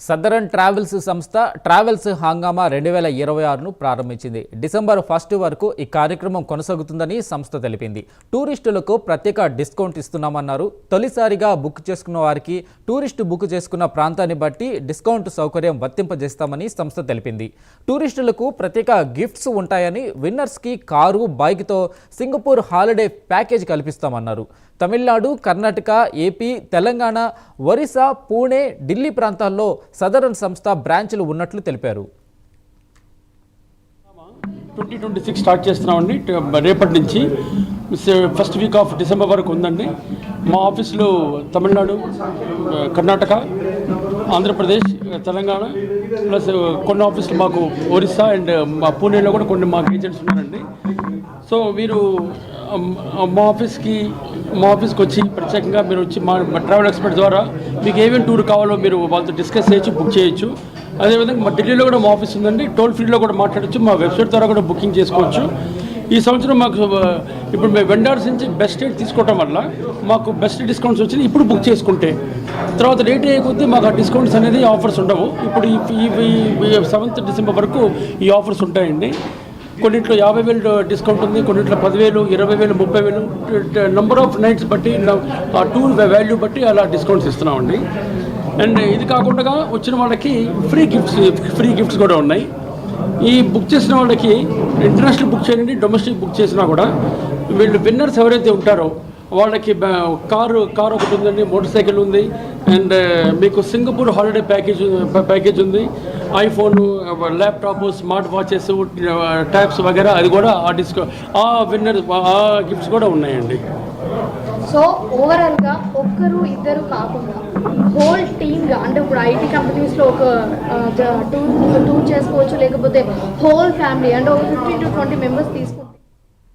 Southern travels సంస్థ travels హంగామా రెండు వేల ఇరవై ఆరును ప్రారంభించింది. డిసెంబర్ ఫస్ట్ వరకు ఈ కార్యక్రమం కొనసాగుతుందని సంస్థ తెలిపింది. టూరిస్టులకు ప్రత్యేక డిస్కౌంట్ ఇస్తున్నామన్నారు. తొలిసారిగా బుక్ చేసుకున్న వారికి టూరిస్ట్ బుక్ చేసుకున్న ప్రాంతాన్ని బట్టి డిస్కౌంట్ సౌకర్యం వర్తింపజేస్తామని సంస్థ తెలిపింది. టూరిస్టులకు ప్రత్యేక గిఫ్ట్స్ ఉంటాయని విన్నర్స్కి కారు బైక్తో సింగపూర్ హాలిడే ప్యాకేజ్ కల్పిస్తామన్నారు. తమిళనాడు కర్ణాటక ఏపీ తెలంగాణ ఒరిస్సా పూణే ఢిల్లీ ప్రాంతాల్లో సదరన్ సంస్థ బ్రాంచ్లు ఉన్నట్లు తెలిపారు. ట్వంటీ ట్వంటీ సిక్స్ స్టార్ట్ చేస్తున్నామండి. రేపటి నుంచి ఫస్ట్ వీక్ ఆఫ్ డిసెంబర్ వరకు ఉందండి. మా ఆఫీసులో తమిళనాడు కర్ణాటక ఆంధ్రప్రదేశ్ తెలంగాణ ప్లస్ కొన్ని ఆఫీసులు మాకు ఒరిస్సా అండ్ మా పూణేలో కూడా కొన్ని మాకు ఏజెంట్స్ ఉన్నారండి. సో మీరు మా ఆఫీస్కి మా ఆఫీస్కి వచ్చి ప్రత్యేకంగా మీరు వచ్చి మా ట్రావెల్ ఎక్స్పర్ట్ ద్వారా మీకు ఏమేమి టూర్ కావాలో మీరు వాళ్ళతో డిస్కస్ చేయొచ్చు బుక్ చేయొచ్చు. అదేవిధంగా మా ఢిల్లీలో కూడా మా ఆఫీస్ ఉందండి. టోల్ ఫ్రీలో కూడా మాట్లాడచ్చు. మా వెబ్సైట్ ద్వారా కూడా బుకింగ్ చేసుకోవచ్చు. ఈ సంవత్సరం మాకు ఇప్పుడు మేము వెండర్స్ నుంచి బెస్ట్ రేట్ తీసుకోవటం వల్ల మాకు బెస్ట్ డిస్కౌంట్స్ వచ్చినాయి. ఇప్పుడు బుక్ చేసుకుంటే తర్వాత రేట్ కొద్దీ మాకు ఆ డిస్కౌంట్స్ అనేది ఆఫర్స్ ఉండవు. ఇప్పుడు ఈ సెవెంత్ డిసెంబర్ వరకు ఈ ఆఫర్స్ ఉంటాయండి. కొన్నింట్లో యాభై వేలు డిస్కౌంట్ ఉంది కొన్నింట్లో పదివేలు ఇరవై వేలు ముప్పై వేలు. నెంబర్ ఆఫ్ నైట్స్ బట్టి ఆ టూర్ వాల్యూ బట్టి అలా డిస్కౌంట్స్ ఇస్తున్నామండి. అండ్ ఇది కాకుండా వచ్చిన వాళ్ళకి ఫ్రీ గిఫ్ట్స్ ఫ్రీ గిఫ్ట్స్ కూడా ఉన్నాయి. ఈ బుక్ చేసిన వాళ్ళకి ఇంటర్నేషనల్ బుక్ చేయండి డొమెస్టిక్ బుక్ చేసినా కూడా వీళ్ళు విన్నర్స్ ఎవరైతే ఉంటారో వాళ్ళకి కారు కారు ఒకటి ఉందండి మోటార్ సైకిల్ ఉంది. అండ్ మీకు సింగపూర్ హాలిడే ప్యాకేజ్ ప్యాకేజ్ ఉంది. IPhone laptop smart watches tabs వగేరా అది కూడా ఆ డిస్కౌ ఆ విన్నర్ ఆ గిఫ్ట్స్ కూడా ఉన్నాయండి. సో ఓవరాల్గా ఒక్కరు ఇద్దరు కాకుండా హోల్ టీమ్గా అంటే ఇప్పుడు ఐటీ కంపెనీస్లో ఒక టూర్ టూర్ చేసుకోవచ్చు లేకపోతే హోల్ ఫ్యామిలీ అంటే ఒక ఫిఫ్టీన్ టు ట్వంటీ మెంబర్స్ తీసుకుంటే